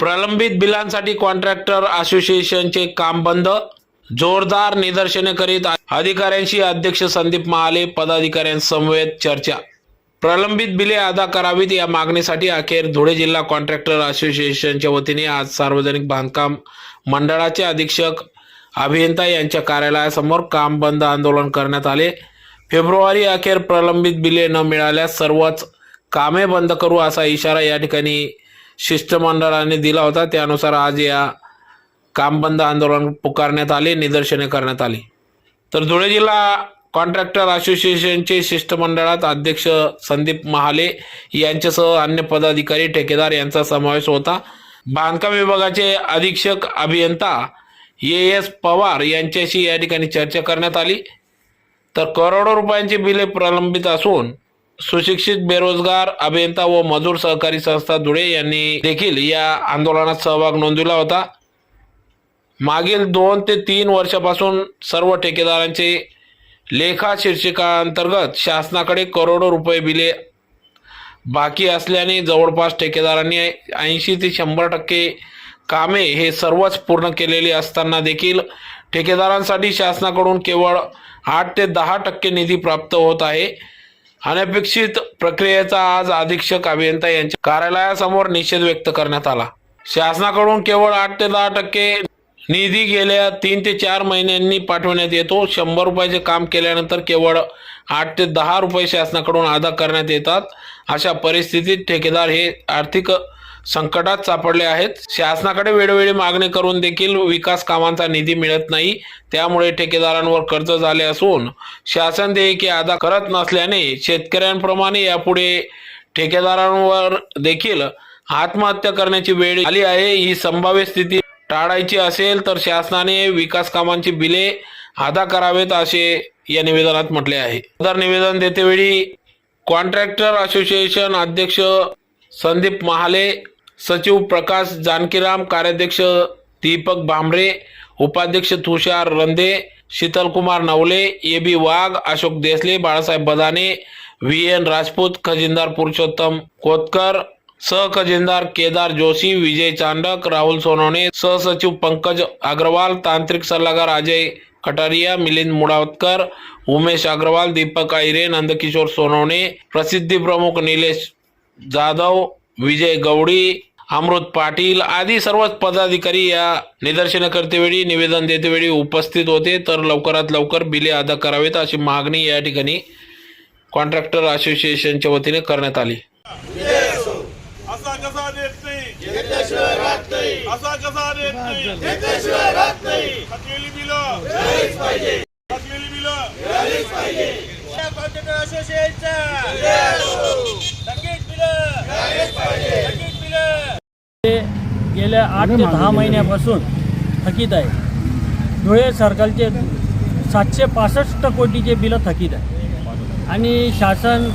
प्रलंबित बिलांसाठी कॉन्ट्रॅक्टर असोसिएशनचे काम बंद जोरदार निदर्शने करीत अधिकाऱ्यांशी अध्यक्ष संदीप महाले पदाधिकाऱ्यांसमवेत चर्चा. प्रलंबित बिले अदा करावीत या मागणीसाठी अखेर धुळे जिल्हा कॉन्ट्रॅक्टर असोसिएशनच्या वतीने आज सार्वजनिक बांधकाम मंडळाचे अधीक्षक अभियंता यांच्या कार्यालयासमोर काम बंद आंदोलन करण्यात आले. फेब्रुवारी अखेर प्रलंबित बिले न मिळाल्यास सर्वच कामे बंद करू असा इशारा या ठिकाणी शिष्टमंडळाने दिला होता. त्यानुसार आज या कामबंद आंदोलन पुकारण्यात आले निदर्शने करण्यात आली. तर धुळे जिल्हा कॉन्ट्रॅक्टर असोसिएशनचे शिष्टमंडळात अध्यक्ष संदीप महाले यांच्यासह अन्य पदाधिकारी ठेकेदार यांचा समावेश होता. बांधकाम विभागाचे अधीक्षक अभियंता ए एस पवार यांच्याशी या ठिकाणी चर्चा करण्यात आली. तर करोडो रुपयांची बिले प्रलंबित असून सुशिक्षित बेरोजगार अभियंता व मजूर सहकारी संस्था धुळे यांनी देखील या आंदोलनात सहभाग नोंदविला होता. मागील दोन ते तीन वर्षापासून सर्व ठेकेदारांचे लेखा शीर्षिकांतर्गत शासनाकडे करोडो रुपये बिले बाकी असल्याने जवळपास ठेकेदारांनी ऐंशी ते शंभर टक्के कामे हे सर्वच पूर्ण केलेली असताना देखील ठेकेदारांसाठी शासनाकडून केवळ आठ ते दहा टक्के निधी प्राप्त होत आहे. अनपेक्षित प्रक्रियेचा आज अधीक्षक अभियंता यांच्या कार्यालयासमोर निषेध व्यक्त करण्यात आला. शासनाकडून केवळ आठ ते दहा टक्के निधी गेल्या तीन ते चार महिन्यांनी पाठवण्यात येतो. शंभर रुपयाचे काम केल्यानंतर केवळ आठ ते दहा रुपये शासनाकडून अदा करण्यात येतात. अशा परिस्थितीत ठेकेदार हे आर्थिक संकटात सापडले आहेत. शासनाकडे वेळोवेळी मागणी करून देखील विकास कामांचा निधी मिळत नाही. त्यामुळे ठेकेदारांवर कर्ज झाले असून शासन देयके अदा करत नसल्याने शेतकऱ्यांप्रमाणे यापुढे ठेकेदारांवर देखील आत्महत्या करण्याची वेळ आली आहे. ही संभाव्य स्थिती टाळायची असेल तर शासनाने विकास कामांची बिले अदा करावेत असे या निवेदनात म्हटले आहे. सदर निवेदन देतेवेळी कॉन्ट्रॅक्टर असोसिएशन अध्यक्ष संदीप महाले सचिव प्रकाश जानकीराम कार्याध्यक्ष दीपक भांबरे उपाध्यक्ष Tushar Rande Shitalkumar Navale A B Wagh Ashok Desale Balasaheb Badane V N Rajput खजिनदार Purushottam Kotkar सहखजिनदार केदार जोशी विजय चांडक राहुल सोनवणे सहसचिव पंकज अग्रवाल तांत्रिक सल्लागार अजय कटारिया मिलिंद मुडावतकर उमेश अग्रवाल दीपक आयरे नंदकिशोर सोनवणे प्रसिद्धी प्रमुख निलेश जाधव विजय गवडी अमृत पाटील आदी सर्वच पदाधिकारी या निदर्शनं करतेवेळी निवेदन देतेवेळी उपस्थित होते. तर लवकरात लवकर बिले अदा करावेत अशी मागणी या ठिकाणी कॉन्ट्रॅक्टर असोसिएशनच्या वतीने करण्यात आली. असा कसा देत नाही? असा कसा देत नाही? असोसिएशनचा थकीत बिलं थकीत बिलं ते गेल्या आठ ते दहा महिन्यापासून थकीत आहे. धुळे सर्कलचे सातशे पासष्ट कोटीचे बिलं थकीत आहे. आणि शासन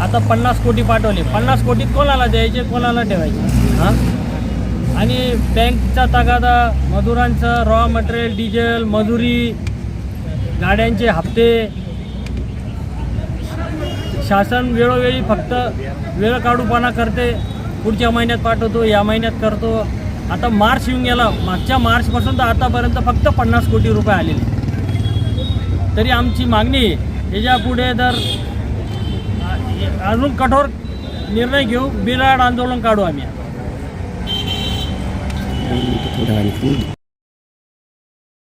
आता पन्नास कोटी पाठवले. पन्नास कोटीत कोणाला द्यायचे कोणाला ठेवायचे? हां? आणि बँकचा तगादा मजुरांचं रॉ मटेरियल डिझेल मजुरी गाड्यांचे हप्ते. शासन वेळोवेळी फक्त वेळ काढूपणा करते. पुढच्या महिन्यात पाठवतो या महिन्यात करतो. आता मार्च येऊन गेला. मागच्या मार्चपासून तर आतापर्यंत फक्त पन्नास कोटी रुपये आलेले तरी आमची मागणी याच्या याच्यापुढे जर अजून कठोर निर्णय घेऊ बिराड आंदोलन काढू आम्ही.